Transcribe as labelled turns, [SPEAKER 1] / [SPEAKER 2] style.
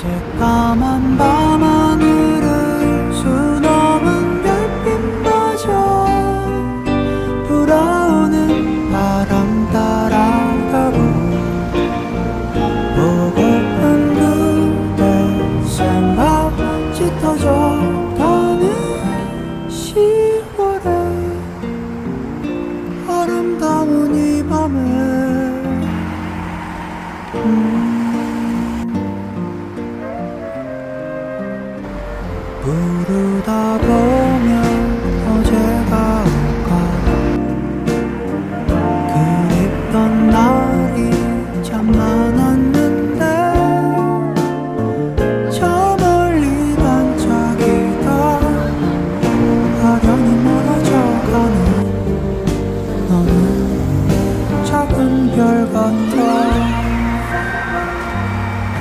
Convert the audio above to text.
[SPEAKER 1] 새까만 밤하늘을 수놓은 별빛마저 불어오는 바람 따라가고 보고픈 그대 생각 짙어져 가는 10월에 아름다운 이 밤에 부르다 보